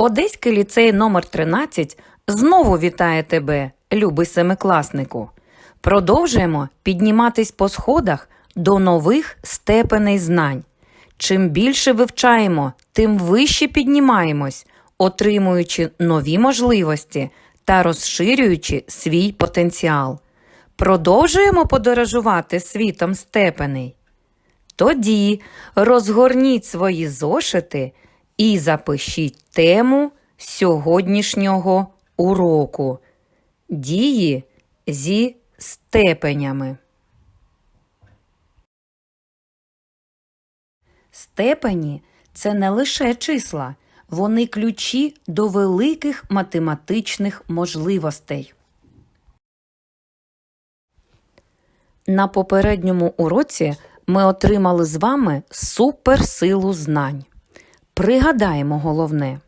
Одеський ліцей номер 13 знову вітає тебе, любий семикласнику. Продовжуємо підніматись по сходах до нових степеней знань. Чим більше вивчаємо, тим вище піднімаємось, отримуючи нові можливості та розширюючи свій потенціал. Продовжуємо подорожувати світом степеней. Тоді розгорніть свої зошити і запишіть тему сьогоднішнього уроку дії зі степенями. Степені це не лише числа, вони ключі до великих математичних можливостей. На попередньому уроці ми отримали з вами суперсилу знань. Пригадаємо головне.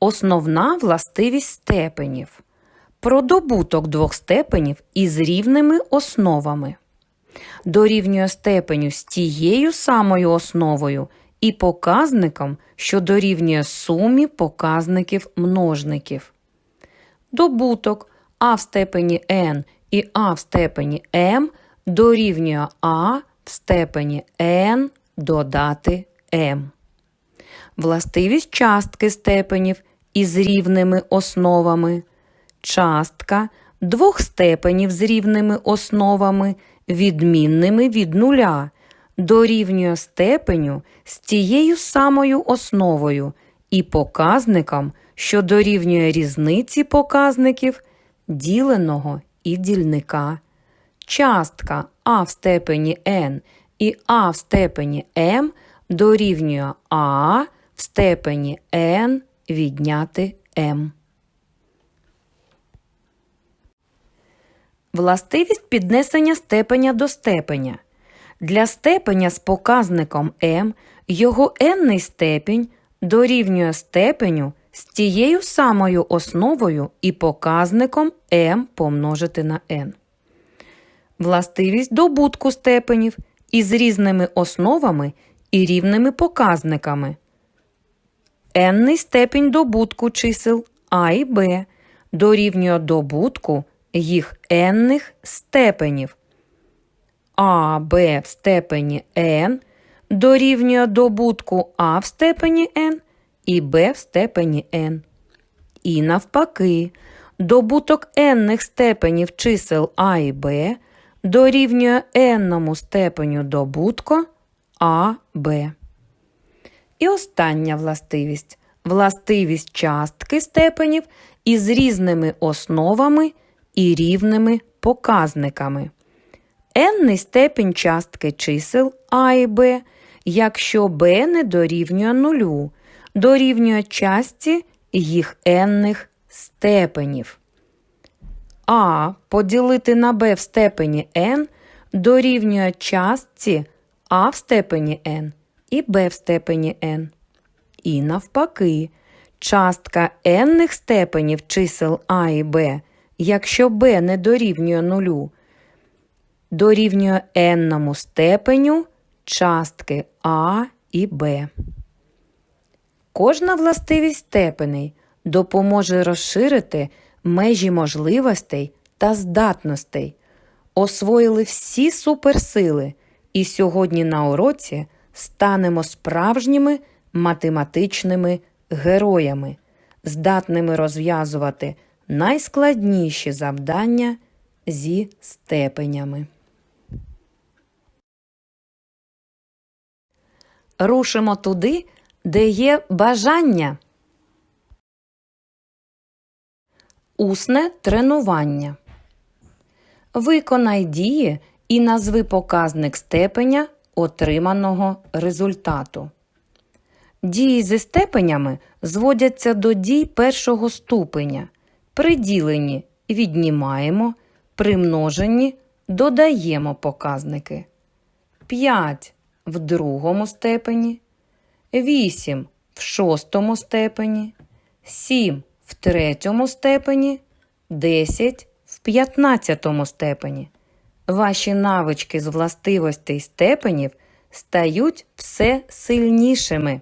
Основна властивість степенів. Про добуток двох степенів із рівними основами. Дорівнює степеню з тією самою основою і показником, що дорівнює сумі показників множників. Добуток а в степені n і а в степені m дорівнює а в степені n додати m. Властивість частки степенів із рівними основами. Частка двох степенів з рівними основами, відмінними від нуля, дорівнює степеню з тією самою основою і показником, що дорівнює різниці показників діленого і дільника. Частка а в степені n і а в степені m дорівнює а в степені n відняти m. Властивість піднесення степеня до степеня. Для степеня з показником m його n степінь дорівнює степеню з тією самою основою і показником m помножити на n. Властивість добутку степенів із різними основами і рівними показниками. N степінь добутку чисел а і b дорівнює добутку їх n степенів. а, b в степені n дорівнює добутку а в степені n і b в степені n. І навпаки, добуток n степенів чисел а і b дорівнює n степеню добутку а, b. І остання властивість властивість частки степенів із різними основами і рівними показниками. n степінь частки чисел а і b, якщо b не дорівнює нулю, дорівнює частці їх n степенів. А поділити на b в степені n дорівнює частці а в степені n і b в степені n. І навпаки, частка n степенів чисел а і b, якщо b не дорівнює нулю, дорівнює n степеню частки а і b. Кожна властивість степеней допоможе розширити межі можливостей та здатностей, освоїли всі суперсили, і сьогодні на уроці станемо справжніми математичними героями, здатними розв'язувати найскладніші завдання зі степенями. Рушимо туди, де є бажання. Усне тренування. Виконай дії і назви показник степеня отриманого результату. Дії зі степенями зводяться до дій першого ступеня. При діленні віднімаємо, при множенні додаємо показники. 5 в другому степені, 8 в шостому степені, 7 в третьому степені, 10 в п'ятнадцятому степені. Ваші навички з властивостей степенів стають все сильнішими.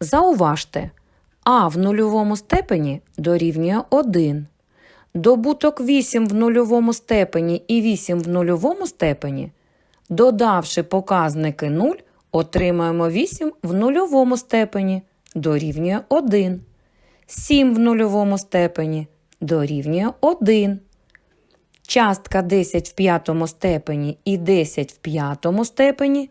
Зауважте, А в нульовому степені дорівнює 1. Добуток 8 в нульовому степені і 8 в нульовому степені. Додавши показники 0, отримаємо 8 в нульовому степені дорівнює 1. 7 в нульовому степені дорівнює 1. Частка 10 в п'ятому степені і 10 в п'ятому степені.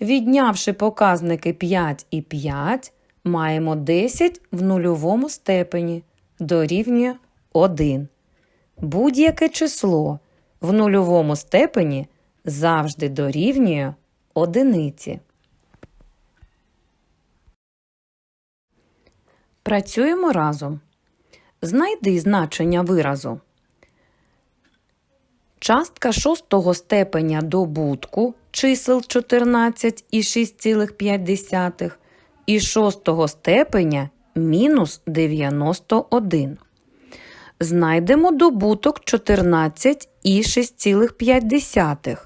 Віднявши показники 5 і 5, маємо 10 в нульовому степені дорівнює 1. Будь-яке число в нульовому степені завжди дорівнює одиниці. Працюємо разом. Знайди значення виразу. Частка шостого степеня добутку чисел 14 і 6,5 і шостого степеня мінус 91. Знайдемо добуток 14 і 6,5.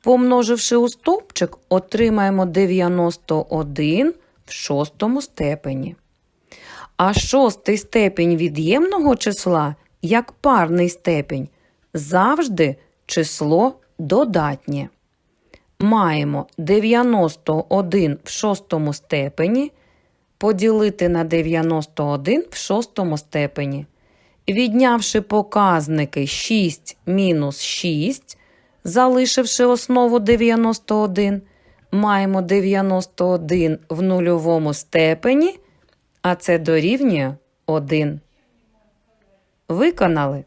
Помноживши у стовпчик, отримаємо 91 в шостому степені. А шостий степінь від'ємного числа, як парний степінь, завжди число додатнє. Маємо 91 в шостому степені поділити на 91 в шостому степені. Віднявши показники 6 мінус 6, залишивши основу 91, маємо 91 в нульовому степені, а це дорівнює 1. Виконали.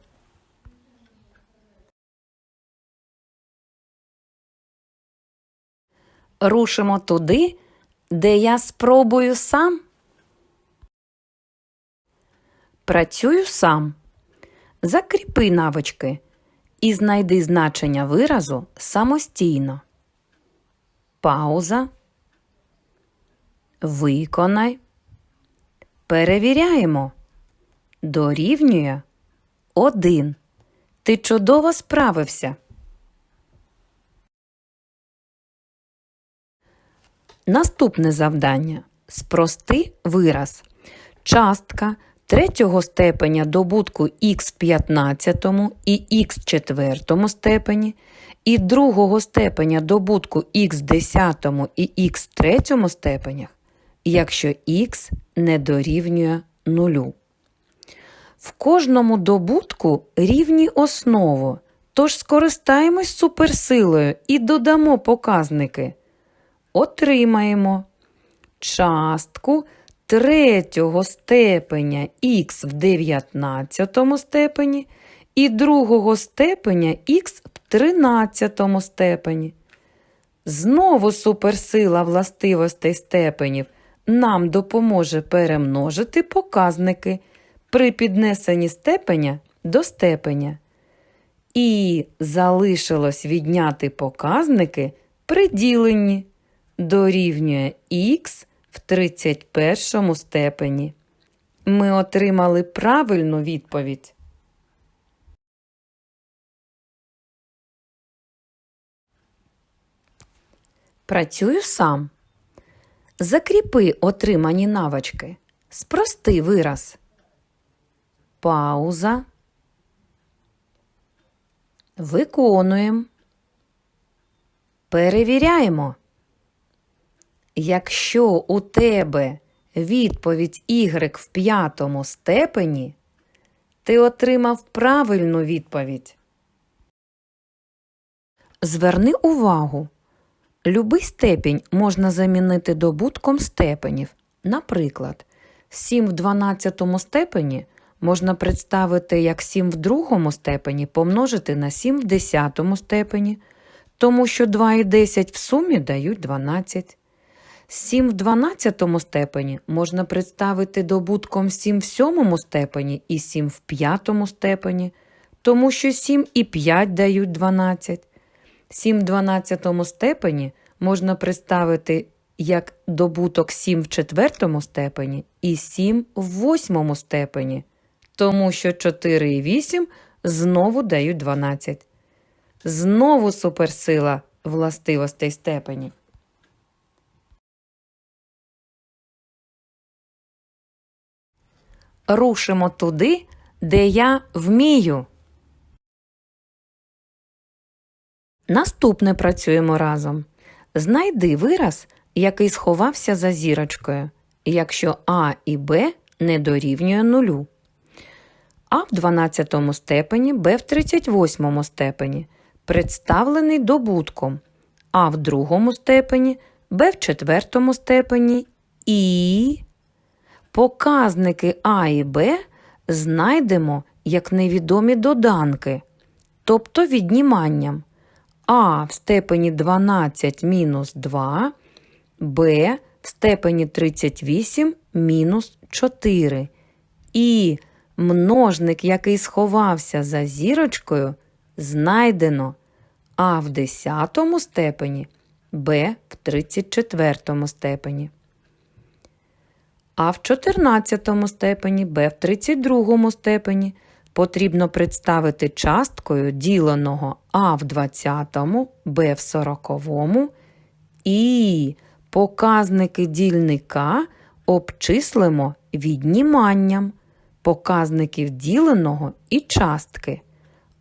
Рушимо туди, де я спробую сам. Працюю сам. Закріпи навички і знайди значення виразу самостійно. Пауза. Виконай. Перевіряємо. Дорівнює один. Ти чудово справився. Наступне завдання. Спрости вираз. Частка третього степеня добутку х в 15 і х в четвертому степені, і другого степеня добутку х в 10 і х в третьому степенях, якщо х не дорівнює нулю. В кожному добутку рівні основу, тож скористаємось суперсилою і додамо показники. Отримаємо частку третього степеня х в 19 степені і другого степеня х в 13 степені. Знову суперсила властивостей степенів нам допоможе перемножити показники при піднесенні степеня до степеня. І залишилось відняти показники при діленні дорівнює х в 31 степені. Ми отримали правильну відповідь. Працюю сам. Закріпи отримані навички. Спрости вираз. Пауза. Виконуємо. Перевіряємо. Якщо у тебе відповідь Y в п'ятому степені, ти отримав правильну відповідь. Зверни увагу. Любий степінь можна замінити добутком степенів. Наприклад, 7 в 12 степені можна представити як 7 в другому степені помножити на 7 в 10 степені, тому що 2 і 10 в сумі дають 12. 7 в 12 степені можна представити добутком 7 в 7 степені і 7 в 5 степені, тому що 7 і 5 дають 12. 7 в 12 степені можна представити як добуток 7 в 4 степені і 7 в 8 степені, тому що 4 і 8 знову дають 12. Знову суперсила властивостей степенів. Рушимо туди, де я вмію. Наступне працюємо разом. Знайди вираз, який сховався за зірочкою, якщо А і Б не дорівнює нулю. А в 12 степені, Б в 38 степені представлений добутком, А в другому степені, Б в четвертому степені і показники А і Б знайдемо як невідомі доданки, тобто відніманням. А в степені 12 мінус 2, Б в степені 38 мінус 4. І множник, який сховався за зірочкою, знайдено А в 10 степені, Б в 34 степені. А в 14 степені, Б в 32 степені потрібно представити часткою діленого А в 20, Б в 40 і показники дільника обчислимо відніманням показників діленого і частки.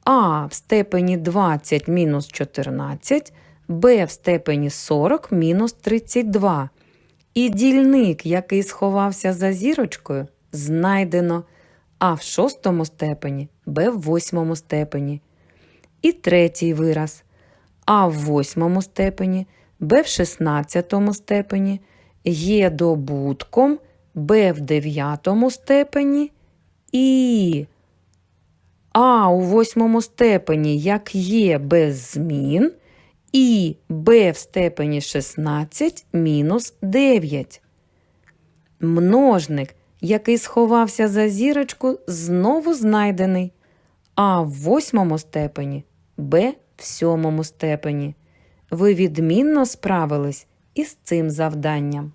А в степені 20 мінус 14, Б в степені 40 мінус 32. І дільник, який сховався за зірочкою, знайдено А в шостому степені, Б в восьмому степені. І третій вираз А в восьмому степені, Б в шістнадцятому степені, є добутком Б в дев'ятому степені і А у восьмому степені як є без змін, і b в степені 16 мінус 9. Множник, який сховався за зірочку, знову знайдений. А в восьмому степені, b в сьомому степені. Ви відмінно справились із цим завданням.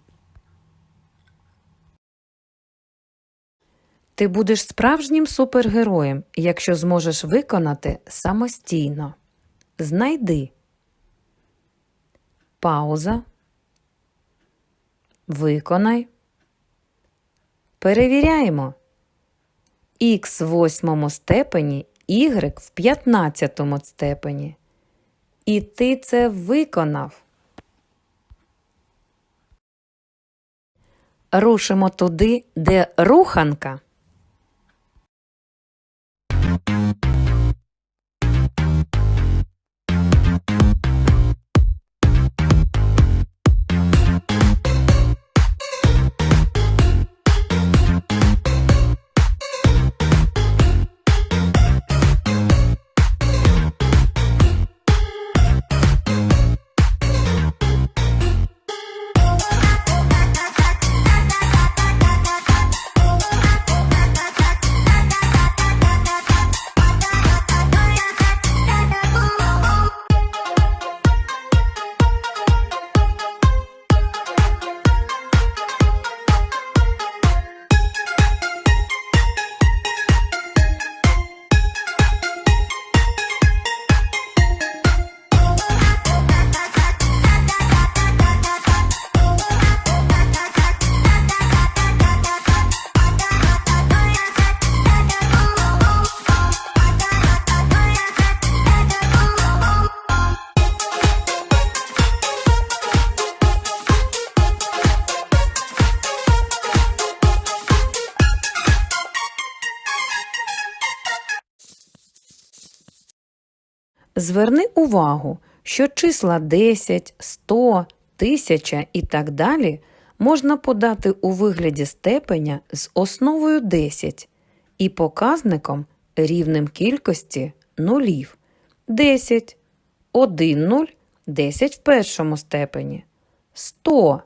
Ти будеш справжнім супергероєм, якщо зможеш виконати самостійно. Знайди пауза. Виконай. Перевіряємо. Х в восьмому степені, y в 15 степені. І ти це виконав. Рушимо туди, де руханка. Зверни увагу, що числа 10, 100, 1000 і так далі можна подати у вигляді степеня з основою 10 і показником рівнем кількості нулів. 10, 1 нуль, 10 в першому степені, 100,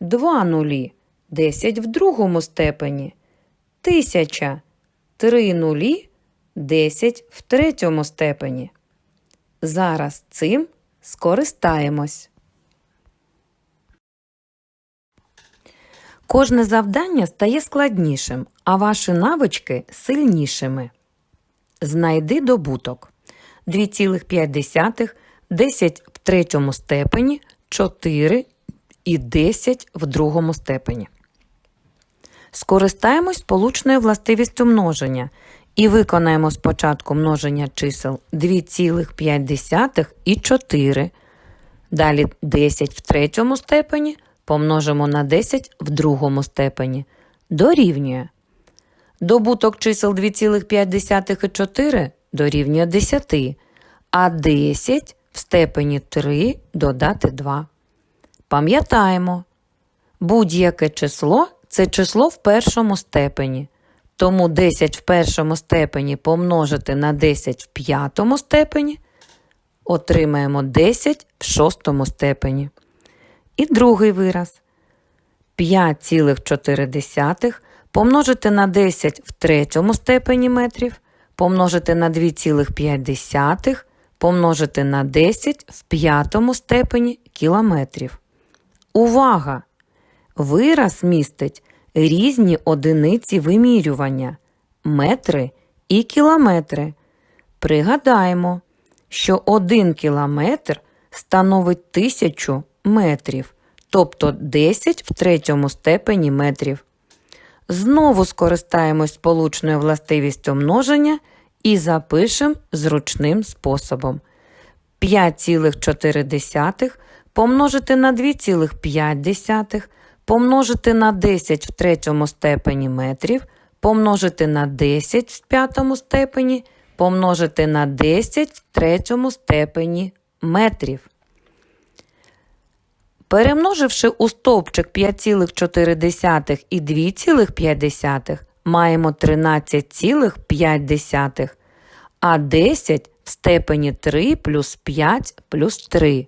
2 нулі, 10 в другому степені, 1000, 3 нулі, 10 в третьому степені. Зараз цим скористаємось. Кожне завдання стає складнішим, а ваші навички сильнішими. Знайди добуток 2,5, 10 в третьому степені, 4 і 10 в другому степені. Скористаємось сполучною властивістю множення і виконаємо спочатку множення чисел 2,5 і 4. Далі 10 в третьому степені помножимо на 10 в другому степені. Дорівнює. Добуток чисел 2,5 і 4 дорівнює 10, а 10 в степені 3 додати 2. Пам'ятаємо, будь-яке число це число в першому степені. Тому 10 в першому степені помножити на 10 в п'ятому степені отримаємо 10 в шостому степені. І другий вираз. 5,4 помножити на 10 в третьому степені метрів, помножити на 2,5, помножити на 10 в п'ятому степені кілометрів. Увага! Вираз містить різні одиниці вимірювання метри і кілометри. Пригадаємо, що 1 кілометр становить тисячу метрів, тобто 10 в третьому степені метрів. Знову скористаємось сполучною властивістю множення і запишемо зручним способом. 5,4 помножити на 2,5, помножити на 10 в третьому степені метрів, помножити на 10 в п'ятому степені, помножити на 10 в третьому степені метрів. Перемноживши у стовпчик 5,4 і 2,5, маємо 13,5, а 10 в степені 3 плюс 5 плюс 3.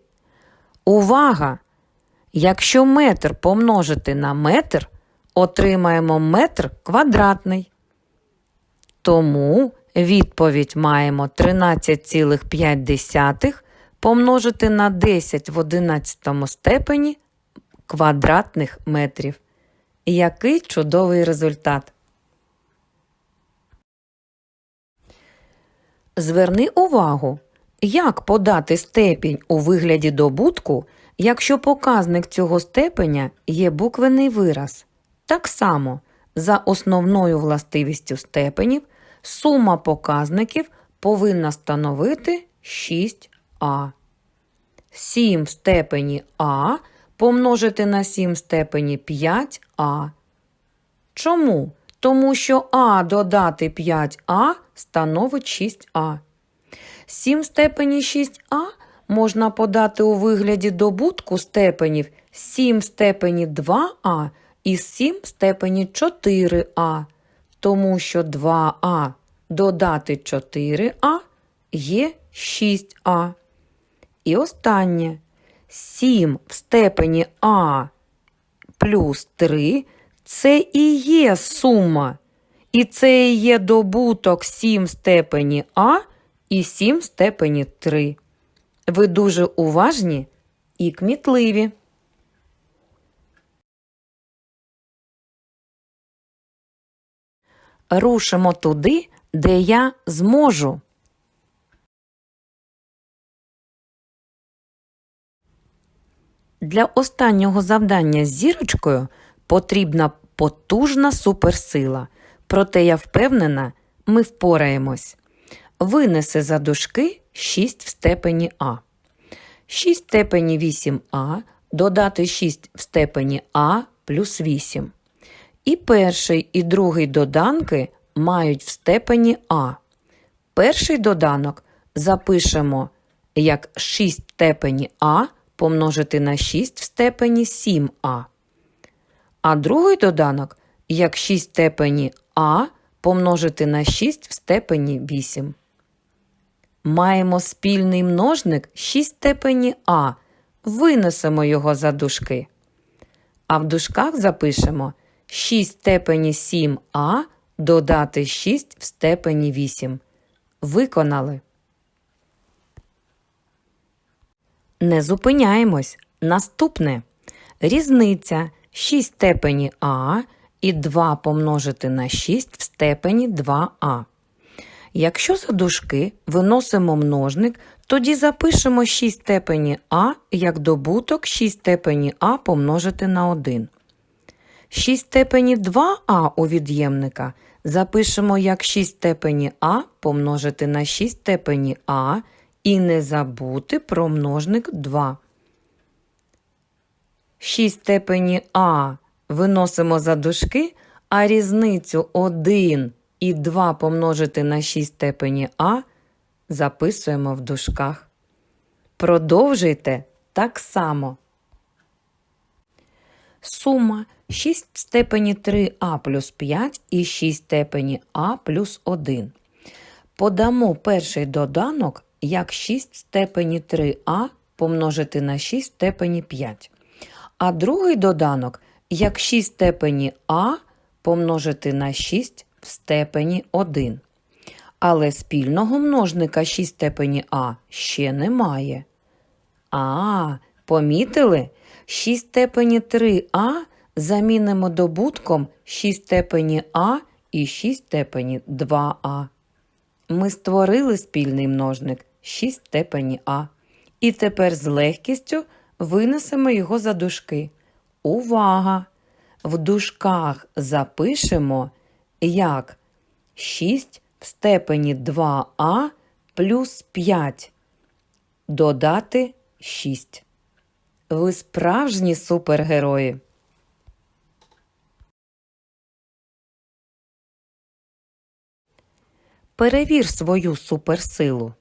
Увага! Якщо метр помножити на метр, отримаємо метр квадратний. Тому відповідь маємо 13,5 помножити на 10 в 11 степені квадратних метрів. Який чудовий результат! Зверни увагу, як подати степінь у вигляді добутку, якщо показник цього степеня є буквений вираз. Так само, за основною властивістю степенів, сума показників повинна становити 6а. 7 в степені а помножити на 7 в степені 5а. Чому? Тому що а додати 5а становить 6а. 7 в степені 6а можна подати у вигляді добутку степенів 7 степені 2а і 7 в степені 4а, тому що 2а додати 4а є 6а. І останнє 7 в степені а плюс 3 це і є сума. І це і є добуток 7 в степені А і 7 в степені 3. Ви дуже уважні і кмітливі. Рушимо туди, де я зможу. Для останнього завдання з зірочкою потрібна потужна суперсила. Проте я впевнена, ми впораємось. Винеси за дужки 6 в степені А. 6 в степені 8а додати 6 в степені А плюс 8. І перший і другий доданки мають в степені А. Перший доданок запишемо як 6 в степені А помножити на 6 в степені 7а. А другий доданок як 6 в степені А помножити на 6 в степені 8. Маємо спільний множник 6 степені А. Винесемо його за дужки. А в дужках запишемо 6 степені 7а додати 6 в степені 8. Виконали. Не зупиняємось. Наступне. Різниця 6 степені А і 2 помножити на 6 в степені 2а. Якщо за дужки виносимо множник, тоді запишемо 6 степені А як добуток 6 степені А помножити на 1. 6 степені 2а у від'ємника запишемо як 6 степені а помножити на 6 степені а і не забути про множник 2. 6 степені а виносимо за дужки, а різницю 1 і 2 помножити на 6 степені а записуємо в дужках. Продовжуйте так само. Сума 6 в степені 3а плюс 5 і 6 в степені а плюс 1. Подамо перший доданок як 6 в степені 3а помножити на 6 в степені 5. А другий доданок як 6 в степені а помножити на 6 в степені 1. Але спільного множника 6 степені а ще немає. А, помітили? 6 степені 3а замінимо добутком 6 степені а і 6 степені 2а. Ми створили спільний множник 6 степені а. І тепер з легкістю винесемо його за дужки. Увага! В дужках запишемо як 6 в степені 2а плюс 5. Додати 6. Ви справжні супергерої. Перевір свою суперсилу.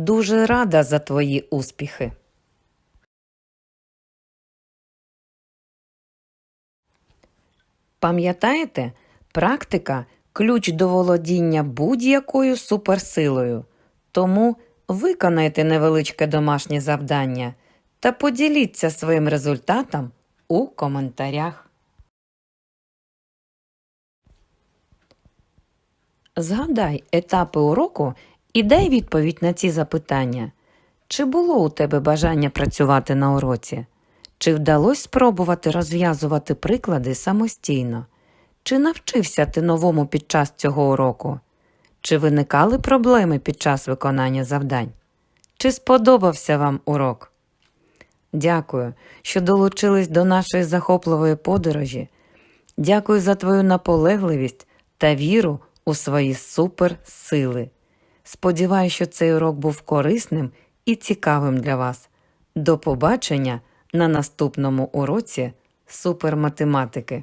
Дуже рада за твої успіхи. Пам'ятаєте, практика ключ до володіння будь-якою суперсилою. Тому виконайте невеличке домашнє завдання та поділіться своїм результатом у коментарях. Згадай етапи уроку і дай відповідь на ці запитання. Чи було у тебе бажання працювати на уроці? Чи вдалося спробувати розв'язувати приклади самостійно? Чи навчився ти новому під час цього уроку? Чи виникали проблеми під час виконання завдань? Чи сподобався вам урок? Дякую, що долучились до нашої захопливої подорожі. Дякую за твою наполегливість та віру у свої суперсили. Сподіваюся, що цей урок був корисним і цікавим для вас. До побачення на наступному уроці суперматематики.